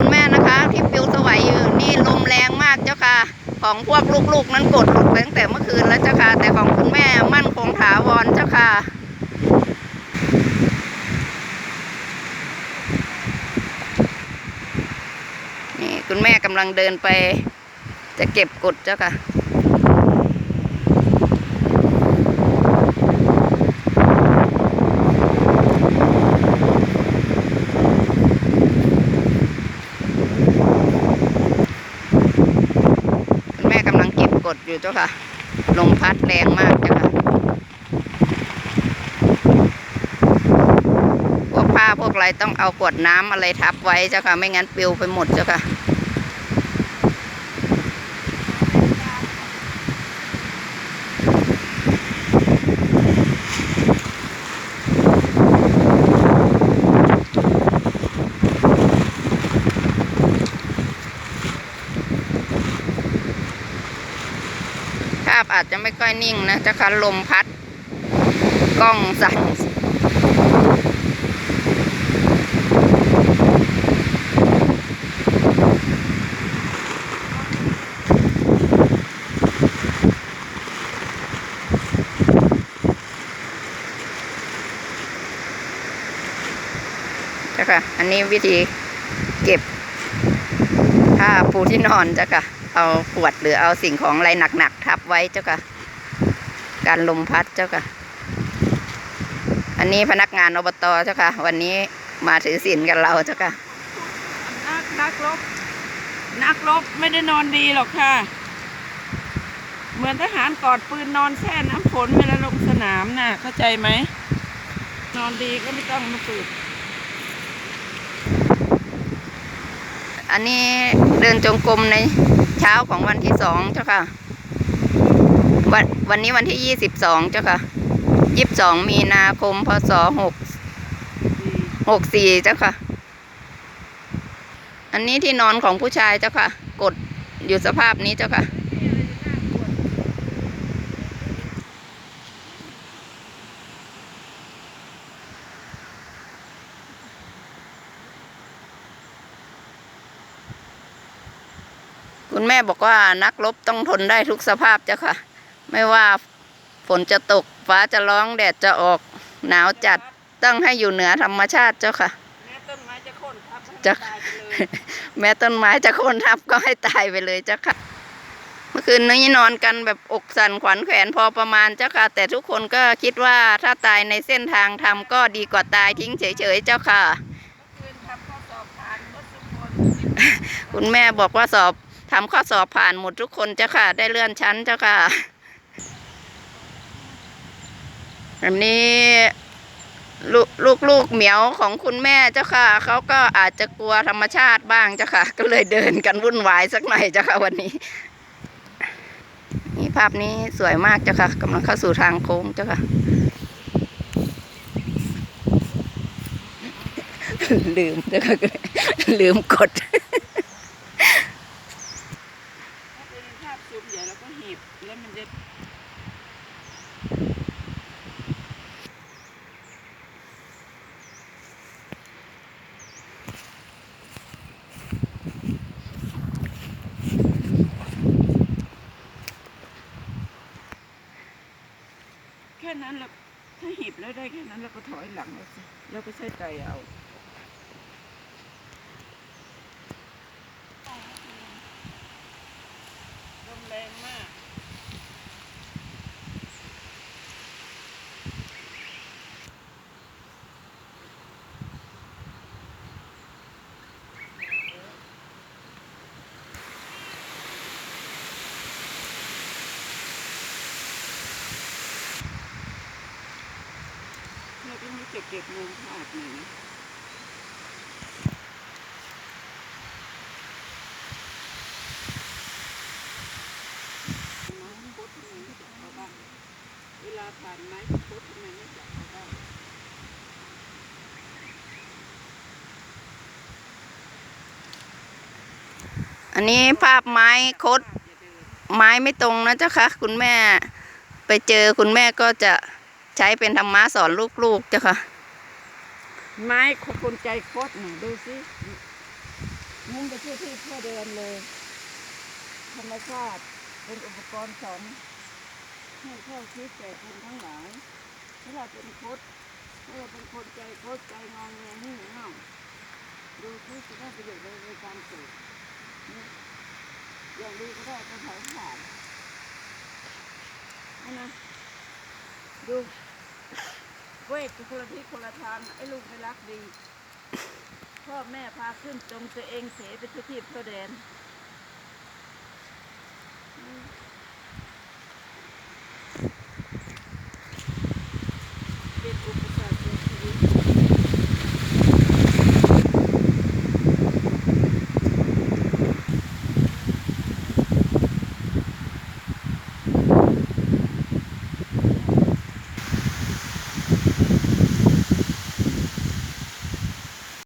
คุณแม่นะคะที่ปิวสวัยอยู่นี่ลมแรงมากเจ้าค่ะ ของพวกลูกๆนั้นกดหลุดไปตั้งแต่เมื่อคืนแล้วเจ้าค่ะ แต่ของคุณแม่มั่นคงถาวรเจ้าค่ะนี่คุณแม่กำลังเดินไปจะเก็บกดเจ้าค่ะ กำลังเก็บกดอยู่เจ้าค่ะ ลมพัดแรงมากเจ้าค่ะ พวกผ้าพวกอะไรต้องเอากวดน้ำอะไรทับไว้เจ้าค่ะ ไม่งั้นปลิวไปหมดเจ้าค่ะ อาจจะไม่ค่อยนิ่งนะจ้าค่ะลมพัด กล้องสั่นจ้าค่ะ อันนี้วิธีเก็บผ้าปูที่นอนจ้าค่ะ เอาขวดหรือเอาสิ่งของอะไรหนักๆทับไว้เจ้าค่ะ การลมพัดเจ้าค่ะ อันนี้พนักงานอบตเจ้าค่ะ วันนี้มาถือศีลกันเราเจ้าค่ะ นักนักรบนักรบไม่ได้นอนดีหรอกค่ะ เหมือนทหารกอดปืนนอนแช่น้ำฝนเวลาลงสนามน่ะ เข้าใจไหม นอนดีก็ไม่ต้องมาฝึก อันนี้เดินจงกรมในเช้าของวันที่สองเจ้าค่ะ วันวันนี้วันที่ยี่สิบสองเจ้าค่ะยี่สิบสองมีนาคมพศหกหกสี่เจ้าค่ะ อันนี้ที่นอนของผู้ชายเจ้าค่ะ กดอยู่สภาพนี้เจ้าค่ะ คุณแม่บอกว่านักรบต้องทนได้ทุกสภาพเจ้าค่ะ ไม่ว่าฝนจะตกฟ้าจะร้องแดดจะออกหนาวจัดต้องให้อยู่เหนือธรรมชาติเจ้าค่ะ แม้ต้นไม้จะโค่นทับให้จะตายไปเลยแม้ต้นไม้จะโค่นทับก็ให้ตายไปเลยเจ้าค่ะ เมื่อคืนนี้นอนกันแบบอกสั่นขวัญแขวนพอประมาณเจ้าค่ะ แต่ทุกคนก็คิดว่าถ้าตายในเส้นทางทำก็ดีกว่าตายทิ้งเฉยๆเจ้าค่ะคืนทำข้อสอบผ่านหมดทุกคนคุณแม่บอกว่าสอบ ทำข้อสอบผ่านหมดทุกคนเจ้าค่ะ ได้เลื่อนชั้นเจ้าค่ะอันนี้ลูกลูกลูกเหมียวของคุณแม่เจ้าค่ะเขาก็อาจจะกลัวธรรมชาติบ้างเจ้าค่ะ ก็เลยเดินกันวุ่นวายสักหน่อยเจ้าค่ะวันนี้ นี่ภาพนี้สวยมากเจ้าค่ะกำลังเข้าสู่ทางโค้งเจ้าค่ะลืมเจ้าค่ะลืมกด ถ้าเป็นภาพซูมใหญ่แล้วก็หีบแล้วมันจะแค่นั้นเราถ้าหีบแล้วได้แค่นั้นเราก็ถอยหลังเอาสิเราก็ใช้ใจเอา ลมแรงมาก เราก็ไม่จะเก็บเงินขาดหนึ่งไม้พุทธทำไมไม่จับเอาบ้างเวลาผ่านไม้พุทธทำไมไม่จับเอาบ้างอันนี้ภาพไม้คดไม้ไม่ตรงนะเจ้าคะคุณแม่ ไปเจอคุณแม่ก็จะ ใช้เป็นธรรมะสอนลูกๆเจ้าค่ะ ไม้คนใจโคตรหน่อยดูสิมุ้งไปที่ที่เทั่วเดินเลย ธรรมชาติเป็นอุปกรณ์สอนให้เข้าคิดแก่คนทั้งหลายถ้าเราเป็นคดถ้าเราเป็นคนใจโคดใจงองแงนี่เง่าดูที่จะได้ประโยชน์ในการเกิดนี่อย่างดีก็ได้ก็เผาผ่านนะดู เวกคนละที่คนละทางไอ้ลูกไม่รักดี พ่อแม่พาขึ้นจงตัวเองเสียไปทุกที่ทั่วแดน